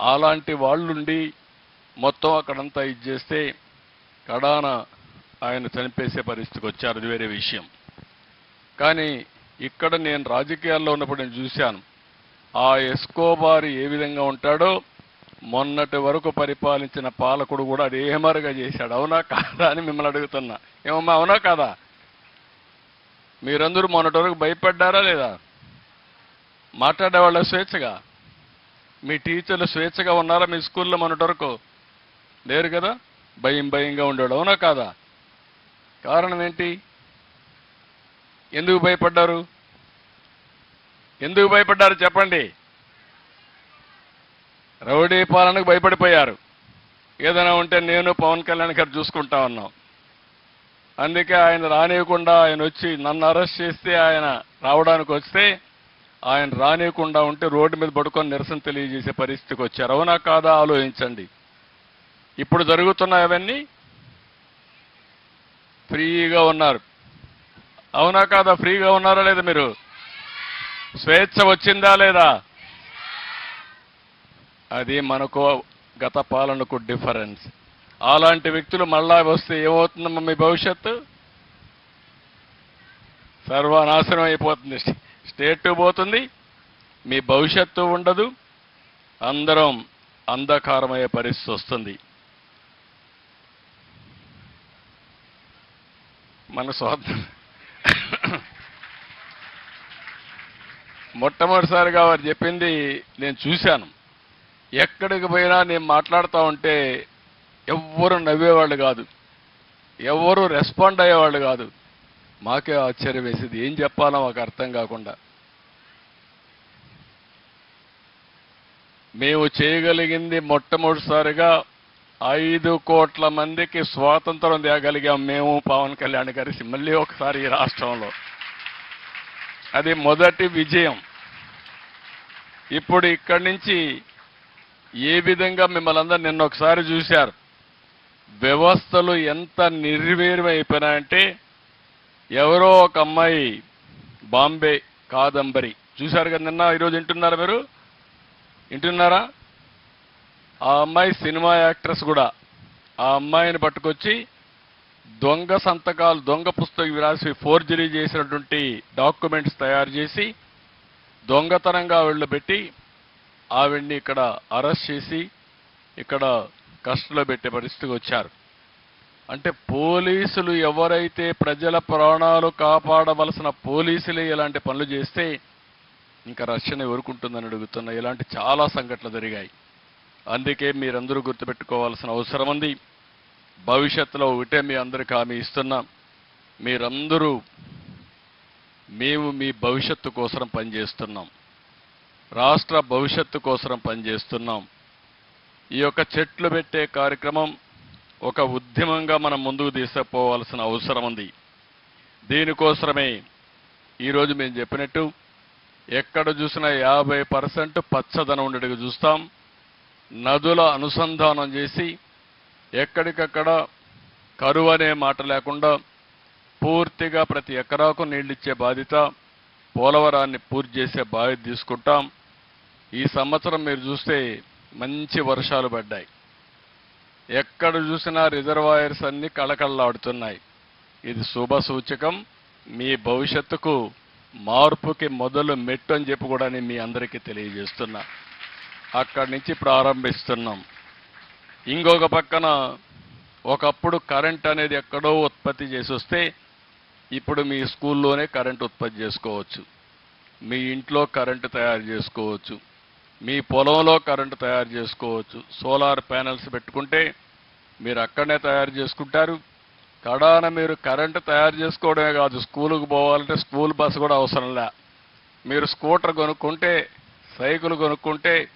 అలాంటి వాళ్ళుండి మొత్తం అక్కడంతా ఇది చేస్తే కడాన ఆయన చనిపేసే పరిస్థితికి వచ్చారు. అది వేరే విషయం. కానీ ఇక్కడ నేను రాజకీయాల్లో ఉన్నప్పుడు నేను చూశాను. ఆ ఎస్కోబారి ఏ విధంగా ఉంటాడో మొన్నటి వరకు పరిపాలించిన పాలకుడు కూడా అదే మరుగా చేశాడు. అవునా కాదా అని మిమ్మల్ని అడుగుతున్నా. ఏమమ్మా అవునా కాదా? మీరందరూ మొన్నటి వరకు భయపడ్డారా లేదా? మాట్లాడేవాళ్ళ స్వేచ్ఛగా? మీ టీచర్లు స్వేచ్ఛగా ఉన్నారా? మీ స్కూల్లో మొన్నటి వరకు లేరు కదా? భయం భయంగా ఉండేవాడు అవునా కాదా? కారణం ఏంటి? ఎందుకు భయపడ్డారు? ఎందుకు భయపడ్డారు చెప్పండి. రౌడీ పాలనకు భయపడిపోయారు. ఏదైనా ఉంటే నేను పవన్ కళ్యాణ్ గారు చూసుకుంటా ఉన్నాం. అందుకే ఆయన రానియకుండా ఆయన వచ్చి నన్ను అరెస్ట్ చేస్తే ఆయన రావడానికి వస్తే ఆయన రానియకుండా ఉంటే రోడ్డు మీద పడుకొని నిరసన తెలియజేసే పరిస్థితికి వచ్చారు. అవునా కాదా ఆలోచించండి. ఇప్పుడు జరుగుతున్న అవన్నీ ఫ్రీగా ఉన్నారు. అవునా కాదా ఫ్రీగా ఉన్నారా లేదా మీరు? స్వేచ్ఛ వచ్చిందా లేదా? అది మనకు గత పాలనకు డిఫరెన్స్. అలాంటి వ్యక్తులు మళ్ళా వస్తే ఏమవుతుందమ్మా మీ భవిష్యత్తు? సర్వనాశనం అయిపోతుంది. స్టేట్ పోతుంది మీ భవిష్యత్తు ఉండదు అందరం అంధకారమయ్యే పరిస్థితి వస్తుంది. మన స్వార్థం. మొట్టమొదటిసారిగా వారు చెప్పింది నేను చూశాను. ఎక్కడికి పోయినా నేను మాట్లాడుతూ ఉంటే ఎవ్వరు నవ్వేవాళ్ళు కాదు. ఎవ్వరు రెస్పాండ్ అయ్యేవాళ్ళు కాదు. మాకే ఆశ్చర్యం వేసేది. ఏం చెప్పాలో మాకు అర్థం కాకుండా. మేము చేయగలిగింది మొట్టమొదటిసారిగా ఐదు కోట్ల మందికి స్వాతంత్రం తేగలిగాం మేము పవన్ కళ్యాణ్ కలిసి మళ్ళీ ఒకసారి ఈ రాష్ట్రంలో. అది మొదటి విజయం. ఇప్పుడు ఇక్కడి నుంచి ఏ విధంగా మిమ్మల్ని అందరూ నిన్న ఒకసారి చూశారు? వ్యవస్థలు ఎంత నిర్వీర్యం అయిపోయినాయంటే ఎవరో ఒక అమ్మాయి బాంబే కాదంబరి. చూశారు కదా నిన్న ఈరోజు వింటున్నారా మీరు? వింటున్నారా? ఆ అమ్మాయి సినిమా యాక్ట్రెస్ కూడా. ఆ అమ్మాయిని పట్టుకొచ్చి దొంగ సంతకాలు దొంగ పుస్తకం రాసి ఫోర్జరీ చేసినటువంటి డాక్యుమెంట్స్ తయారు చేసి దొంగతనంగా ఆవిడలో పెట్టి ఆవిడ్ని ఇక్కడ అరెస్ట్ చేసి ఇక్కడ కస్టడీలో పెట్టే పరిస్థితికి వచ్చారు. అంటే పోలీసులు ఎవరైతే ప్రజల ప్రాణాలు కాపాడవలసిన పోలీసులే ఇలాంటి పనులు చేస్తే ఇంకా రక్షణ ఎవరుకుంటుందని అడుగుతున్నా ఇలాంటి చాలా సంఘటనలు జరిగాయి. అందుకే మీరందరూ గుర్తుపెట్టుకోవాల్సిన అవసరం ఉంది. భవిష్యత్తులో ఒకటే మీ అందరికి హామీ ఇస్తున్నాం మీరందరూ మేము మీ భవిష్యత్తు కోసం పనిచేస్తున్నాం. రాష్ట్ర భవిష్యత్తు కోసం పనిచేస్తున్నాం. ఈ యొక్క చెట్లు పెట్టే కార్యక్రమం ఒక ఉద్యమంగా మనం ముందుకు తీసుకుపోవాల్సిన అవసరం ఉంది. దీనికోసమే ఈరోజు మేము చెప్పినట్టు ఎక్కడ చూసినా యాభై పర్సెంట్ పచ్చదనం ఉండేట్టుగా చూస్తాం. నదుల అనుసంధానం చేసి ఎక్కడికక్కడ కరువు అనే మాట లేకుండా పూర్తిగా ప్రతి ఎకరాకు నీళ్ళిచ్చే బాధ్యత పోలవరాన్ని పూర్తి చేసే బాధ్యత తీసుకుంటాం. ఈ సంవత్సరం మీరు చూస్తే మంచి వర్షాలు పడ్డాయి. ఎక్కడ చూసినా రిజర్వాయర్స్ అన్ని కళకళలాడుతున్నాయి. ఇది శుభ సూచకం. మీ భవిష్యత్తుకు మార్పుకి మొదలు మెట్టు అని చెప్పి కూడా నేను మీ అందరికీ తెలియజేస్తున్నా. అక్కడి నుంచి ప్రారంభిస్తున్నాం. ఇంకొక పక్కన ఒకప్పుడు కరెంట్ అనేది ఎక్కడో ఉత్పత్తి చేసి వస్తే ఇప్పుడు మీ స్కూల్లోనే కరెంట్ ఉత్పత్తి చేసుకోవచ్చు. మీ ఇంట్లో కరెంటు తయారు చేసుకోవచ్చు. మీ పొలంలో కరెంటు తయారు చేసుకోవచ్చు. సోలార్ ప్యానెల్స్ పెట్టుకుంటే మీరు అక్కడనే తయారు చేసుకుంటారు. కడాన మీరు కరెంటు తయారు చేసుకోవడమే కాదు స్కూలుకు పోవాలంటే స్కూల్ బస్సు కూడా అవసరంలే మీరు స్కూటర్ కొనుక్కుంటే సైకిల్ కొనుక్కుంటే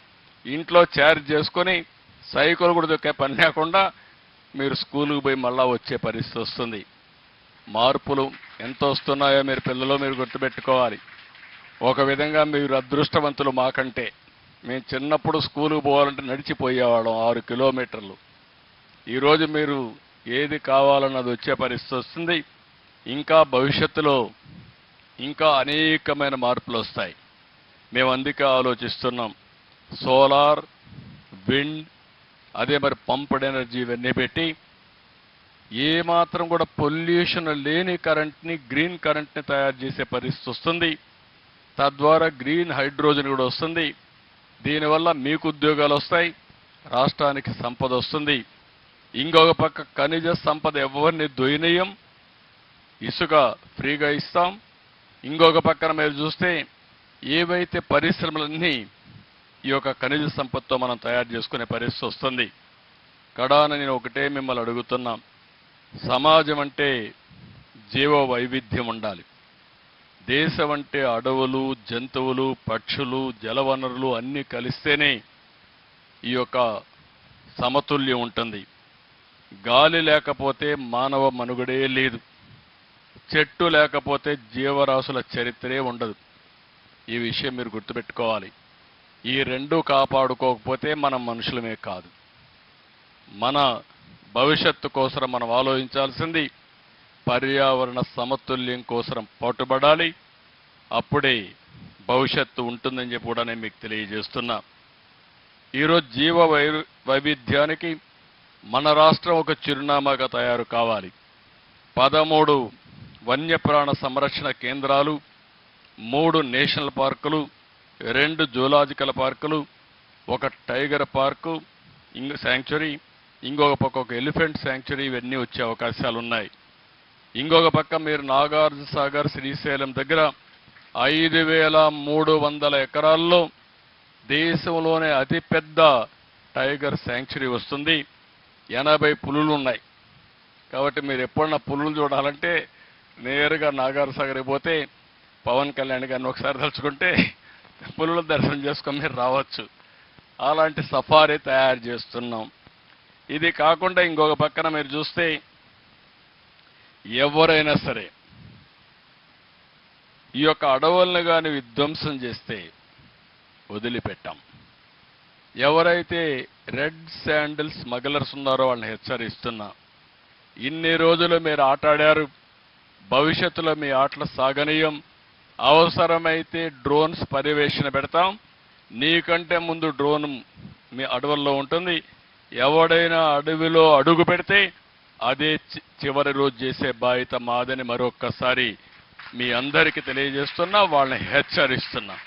ఇంట్లో ఛార్జ్ చేసుకొని సైకిల్ కూడా దొక్కే పని లేకుండా మీరు స్కూలుకు పోయి మళ్ళా వచ్చే పరిస్థితి వస్తుంది. మార్పులు ఎంత వస్తున్నాయో మీరు పిల్లలు మీరు గుర్తుపెట్టుకోవాలి. ఒక విధంగా మీరు అదృష్టవంతులు మాకంటే మేము చిన్నప్పుడు స్కూలుకు పోవాలంటే నడిచిపోయేవాళ్ళం ఆరు కిలోమీటర్లు. ఈరోజు మీరు ఏది కావాలన్నది వచ్చే పరిస్థితి వస్తుంది. ఇంకా భవిష్యత్తులో ఇంకా అనేకమైన మార్పులు వస్తాయి. మేము అందుకే ఆలోచిస్తున్నాం. సోలార్ విండ్ అదే మరి పంప్డ్ ఎనర్జీ ఇవన్నీ పెట్టి ఏ మాత్రం కూడా పొల్యూషన్ లేని కరెంట్ని గ్రీన్ కరెంట్ని తయారు చేసే పరిస్థితి వస్తుంది. తద్వారా గ్రీన్ హైడ్రోజన్ కూడా వస్తుంది. దీనివల్ల మీకు ఉద్యోగాలు వస్తాయి రాష్ట్రానికి సంపద వస్తుంది. ఇంకొక పక్క ఖనిజ సంపద ఎవరిని దొయనీయం ఇసుక ఫ్రీగా ఇస్తాం. ఇంకొక పక్కన మీరు చూస్తే ఏవైతే పరిశ్రమలన్నీ ఈ యొక్క ఖనిజ సంపదతో మనం తయారు చేసుకునే పరిస్థితి వస్తుంది. కడాన నేను ఒకటే మిమ్మల్ని అడుగుతున్నాం. సమాజం అంటే జీవ వైవిధ్యం ఉండాలి. దేశం అంటే అడవులు జంతువులు పక్షులు జలవనరులు అన్నీ కలిస్తేనే ఈ యొక్క సమతుల్యం ఉంటుంది. గాలి లేకపోతే మానవ మనుగడే లేదు. చెట్టు లేకపోతే జీవరాశుల చరిత్రే ఉండదు. ఈ విషయం మీరు గుర్తుపెట్టుకోవాలి. ఈ రెండు కాపాడుకోకపోతే మనం మనుషులమే కాదు. మన భవిష్యత్తు కోసం మనం ఆలోచించాల్సింది పర్యావరణ సమతుల్యం కోసం పాటుపడాలి అప్పుడే భవిష్యత్తు ఉంటుందని చెప్పి కూడా నేను మీకు తెలియజేస్తున్నా. ఈరోజు జీవ వై వైవిధ్యానికి మన రాష్ట్రం ఒక చిరునామాగా తయారు కావాలి. పదమూడు వన్యప్రాణ సంరక్షణ కేంద్రాలు మూడు నేషనల్ పార్కులు రెండు జూలాజికల్ పార్కులు ఒక టైగర్ పార్కు ఇంక శాంక్చురీ ఇంకొక పక్క ఒక ఎలిఫెంట్ శాంక్చురీ ఇవన్నీ వచ్చే అవకాశాలు ఉన్నాయి ఇంకొక పక్క మీరు నాగార్జున సాగర్ శ్రీశైలం దగ్గర ఐదు వేల మూడు వందల ఎకరాల్లో దేశంలోనే అతిపెద్ద టైగర్ శాంక్చురీ వస్తుంది. ఎనభై పులులు ఉన్నాయి. కాబట్టి మీరు ఎప్పుడన్నా పులులు చూడాలంటే నేరుగా నాగార్జున సాగర్ పోతే పవన్ కళ్యాణ్ గారిని ఒకసారి తలుచుకుంటే పులుల దర్శనం చేసుకొని మీరు రావచ్చు. అలాంటి సఫారీ తయారు చేస్తున్నాం. ఇది కాకుండా ఇంకొక పక్కన మీరు చూస్తే ఎవరైనా సరే ఈ యొక్క అడవులను కానీ విధ్వంసం చేస్తే వదిలిపెట్టాం. ఎవరైతే రెడ్ శాండిల్ స్మగ్లర్స్ ఉన్నారో వాళ్ళని హెచ్చరిస్తున్నా ఇన్ని రోజులు మీరు ఆటాడారు భవిష్యత్తులో మీ ఆటలు సాగనీయం అవసరమైతే డ్రోన్స్ పర్యవేక్షణ పెడతాం నీకంటే ముందు డ్రోన్ మీ అడవుల్లో ఉంటుంది ఎవడైనా అడవిలో అడుగు పెడితే అదే చి- చివరి రోజు చేసే బాధ్యత మాదని మరొక్కసారి మీ అందరికీ తెలియజేస్తున్నా వాళ్ళని హెచ్చరిస్తున్నా.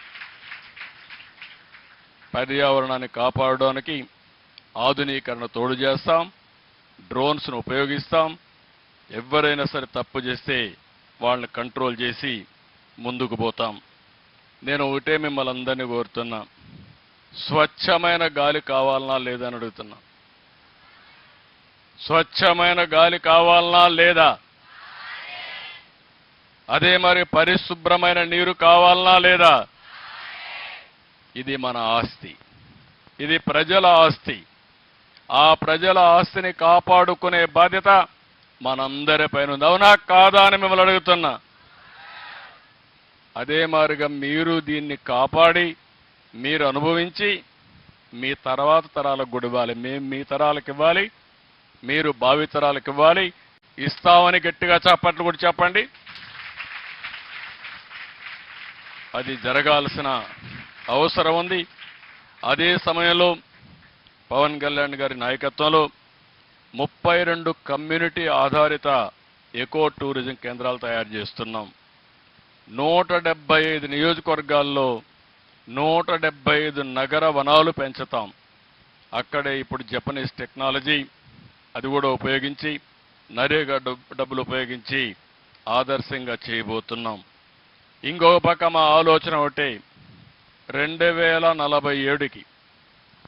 పర్యావరణాన్ని కాపాడడానికి ఆధునీకరణ తోడు చేస్తాం డ్రోన్స్ను ఉపయోగిస్తాం ఎవరైనా సరే తప్పు చేస్తే వాళ్ళని కంట్రోల్ చేసి ముందుకు పోతాం. నేను ఒకటే మిమ్మల్ని అందరినీ కోరుతున్నా. స్వచ్ఛమైన గాలి కావాలనా లేదా అని అడుగుతున్నా. స్వచ్ఛమైన గాలి కావాలనా లేదా? అదే మరి పరిశుభ్రమైన నీరు కావాలనా లేదా? ఇది మన ఆస్తి. ఇది ప్రజల ఆస్తి. ఆ ప్రజల ఆస్తిని కాపాడుకునే బాధ్యత మనందరిపైన ఉంది. అవునా? కాదా అని మిమ్మల్ని అడుగుతున్నా. అదే మారుగా మీరు దీన్ని కాపాడి మీరు అనుభవించి మీ తర్వాత తరాలకు గుడివ్వాలి. మేము మీ తరాలకు ఇవ్వాలి. మీరు భావితరాలకు ఇవ్వాలి. ఇస్తామని గట్టిగా చప్పట్లు కూడా చెప్పండి. అది జరగాల్సిన అవసరం ఉంది. అదే సమయంలో పవన్ కళ్యాణ్ గారి నాయకత్వంలో ముప్పై రెండు కమ్యూనిటీ ఆధారిత ఎకో టూరిజం కేంద్రాలు తయారు చేస్తున్నాం. నూట డెబ్బై ఐదు నియోజకవర్గాల్లో నూట డెబ్బై ఐదు నగర వనాలు పెంచుతాం. అక్కడే ఇప్పుడు జపనీస్ టెక్నాలజీ అది కూడా ఉపయోగించి నరేగా డబ్బులు ఉపయోగించి ఆదర్శంగా చేయబోతున్నాం. ఇంకొక పక్క మా ఆలోచన ఒకటి రెండు వేల నలభై ఏడుకి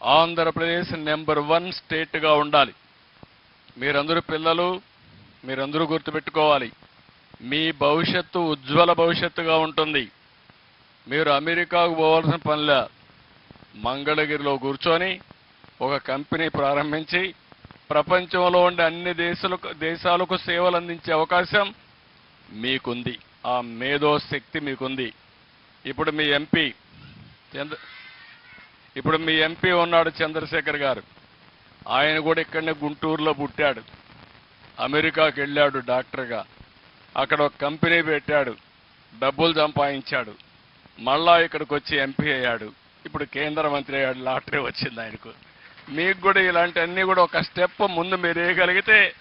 ఆంధ్రప్రదేశ్ నెంబర్ వన్ స్టేట్గా ఉండాలి. మీరందరూ పిల్లలు మీరందరూ గుర్తుపెట్టుకోవాలి మీ భవిష్యత్తు ఉజ్వల భవిష్యత్తుగా ఉంటుంది. మీరు అమెరికాకు పోవాల్సిన పనిలే. మంగళగిరిలో కూర్చొని ఒక కంపెనీ ప్రారంభించి ప్రపంచంలో ఉండే అన్ని దేశాలకు దేశాలకు సేవలు అందించే అవకాశం మీకుంది. ఆ మేధో శక్తి మీకుంది. ఇప్పుడు మీ ఎంపీ చంద్ర ఇప్పుడు మీ ఎంపీ ఉన్నాడు చంద్రశేఖర్ గారు. ఆయన కూడా ఇక్కడనే గుంటూరులో పుట్టాడు. అమెరికాకి వెళ్ళాడు డాక్టర్గా. అక్కడ ఒక కంపెనీ పెట్టాడు. డబ్బులు సంపాదించాడు. మళ్ళా ఇక్కడికి వచ్చి ఎంపీ అయ్యాడు. ఇప్పుడు కేంద్ర మంత్రి అయ్యాడు. లాటరీ వచ్చింది ఆయనకు. మీకు కూడా ఇలాంటివన్నీ కూడా ఒక స్టెప్ ముందు మీరు వేయగలిగితే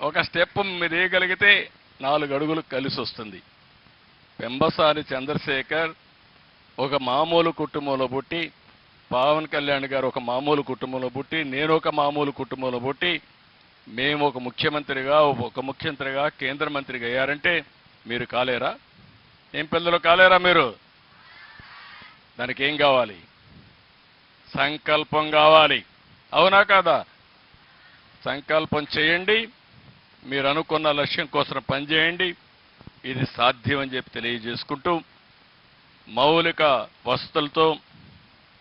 ఒక స్టెప్ మీరు వేయగలిగితే నాలుగు అడుగులు కలిసి వస్తుంది. పెంబసాని చంద్రశేఖర్ ఒక మామూలు కుటుంబంలో పుట్టి పవన్ కళ్యాణ్ గారు ఒక మామూలు కుటుంబంలో పుట్టి నేను ఒక మామూలు కుటుంబంలో పుట్టి మేము ఒక ముఖ్యమంత్రిగా ఒక ముఖ్యమంత్రిగా కేంద్ర మంత్రిగా అయ్యారంటే మీరు కాలేరా? ఏం పిల్లలు కాలేరా మీరు? దానికి ఏం కావాలి? సంకల్పం కావాలి. అవునా కాదా? సంకల్పం చేయండి. మీరు అనుకున్న లక్ష్యం కోసం పనిచేయండి ఇది సాధ్యం అని చెప్పి తెలియజేసుకుంటూ మౌలిక వసతులతో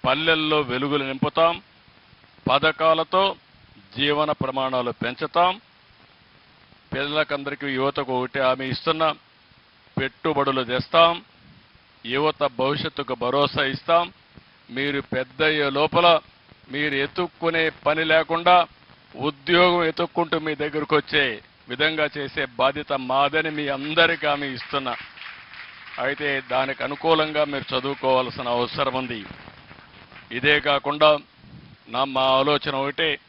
పల్లెల్లో వెలుగులు నింపుతాం. పథకాలతో జీవన ప్రమాణాలు పెంచుతాం. పిల్లలకందరికీ యువతకు ఒకటి హామీ ఇస్తున్నాం. పెట్టుబడులు తెస్తాం. యువత భవిష్యత్తుకు భరోసా ఇస్తాం. మీరు పెద్ద అయ్యే లోపల మీరు ఎత్తుక్కునే పని లేకుండా ఉద్యోగం ఎత్తుక్కుంటూ మీ దగ్గరకు వచ్చే విధంగా చేసే బాధ్యత మాదని మీ అందరికీ ఆమె ఇస్తున్నా. అయితే దానికి అనుకూలంగా మీరు చదువుకోవాల్సిన అవసరం ఉంది. ఇదే కాకుండా నా మా ఆలోచన ఒకటే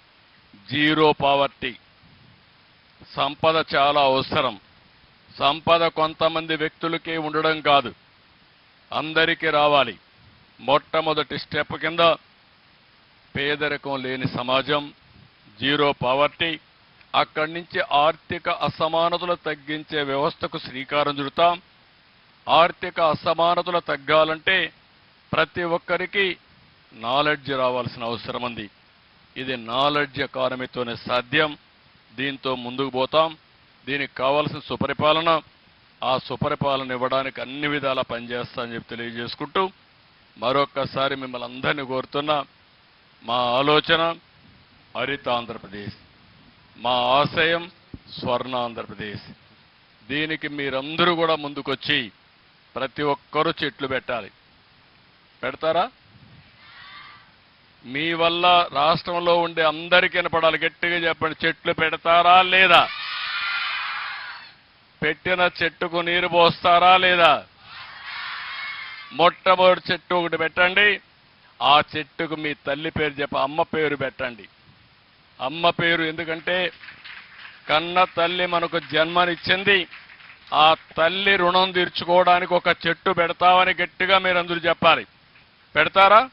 జీరో పావర్టీ. సంపద చాలా అవసరం. సంపద కొంతమంది వ్యక్తులకే ఉండడం కాదు. అందరికీ రావాలి. మొట్టమొదటి స్టెప్ కింద పేదరికం లేని సమాజం జీరో పావర్టీ అక్కడి నుంచి ఆర్థిక అసమానతలు తగ్గించే వ్యవస్థకు శ్రీకారం చుడతాం. ఆర్థిక అసమానతలు తగ్గాలంటే ప్రతి ఒక్కరికి నాలెడ్జ్ రావాల్సిన అవసరం ఉంది. ఇది నాలెడ్జ్ ఎకానమీతోనే సాధ్యం. దీంతో ముందుకు పోతాం. దీనికి కావాల్సిన సుపరిపాలన ఆ సుపరిపాలన ఇవ్వడానికి అన్ని విధాలా పనిచేస్తా అని చెప్పి తెలియజేసుకుంటూ మరొక్కసారి మిమ్మల్ని అందరినీ కోరుతున్నా మా ఆలోచన హరిత ఆంధ్రప్రదేశ్. మా ఆశయం స్వర్ణ ఆంధ్రప్రదేశ్. దీనికి మీరందరూ కూడా ముందుకొచ్చి ప్రతి ఒక్కరూ చెట్లు పెట్టాలి. పెడతారా? మీ వల్ల రాష్ట్రంలో ఉండే అందరికీ వినపడాలి. గట్టిగా చెప్పండి చెట్లు పెడతారా లేదా? పెట్టిన చెట్టుకు నీరు పోస్తారా లేదా? మొట్టమొదటి చెట్టు ఒకటి పెట్టండి. ఆ చెట్టుకు మీ తల్లి పేరు చెప్ప అమ్మ పేరు పెట్టండి. అమ్మ పేరు ఎందుకంటే కన్న తల్లి మనకు జన్మనిచ్చింది. ఆ తల్లి రుణం తీర్చుకోవడానికి ఒక చెట్టు పెడతామని గట్టిగా మీరు అందరూ చెప్పాలి. పెడతారా?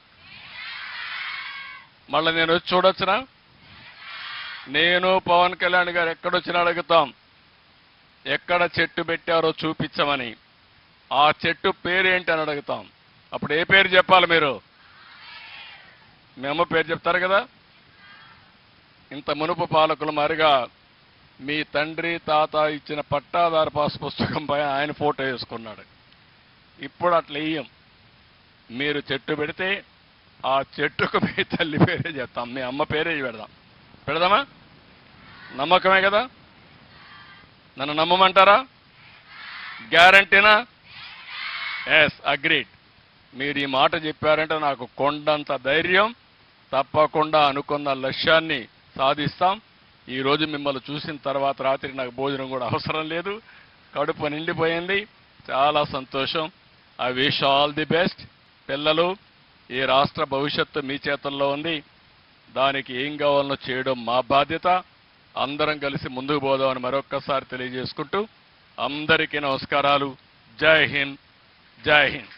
మళ్ళీ నేను వచ్చి చూడొచ్చునా? నేను పవన్ కళ్యాణ్ గారు ఎక్కడొచ్చినా అడుగుతాం. ఎక్కడ చెట్టు పెట్టారో చూపించమని. ఆ చెట్టు పేరేంటి అని అడుగుతాం. అప్పుడు ఏ పేరు చెప్పాలి మీరు? మీ అమ్మ పేరు చెప్తారు కదా? ఇంత మునుపు పాలకులు మరిగా మీ తండ్రి తాత ఇచ్చిన పట్టాదార పాస్ పుస్తకం పైన ఆయన ఫోటో వేసుకున్నాడు. ఇప్పుడు అట్లా వేయం మీరు చెట్టు పెడితే ఆ చెట్టుకు మీ తల్లి పేరే చెప్తాం. మీ అమ్మ పేరే పెడదాం. పెడదామా? నమ్మకమే కదా? నన్ను నమ్మమంటారా? గ్యారంటీనా? ఎస్ అగ్రీడ్ మీరు ఈ మాట చెప్పారంటే నాకు కొండంత ధైర్యం తప్పకుండా అనుకున్న లక్ష్యాన్ని సాధిస్తాం. ఈరోజు మిమ్మల్ని చూసిన తర్వాత రాత్రి నాకు భోజనం కూడా అవసరం లేదు. కడుపు నిండిపోయింది. చాలా సంతోషం. I wish all the best పిల్లలు ఈ రాష్ట్ర భవిష్యత్తు మీ చేతుల్లో ఉంది. దానికి ఏం కావాలనో చేయడం మా బాధ్యత. అందరం కలిసి ముందుకు పోదామని మరొక్కసారి తెలియజేసుకుంటూ అందరికీ నమస్కారాలు. జై హింద్. జై హింద్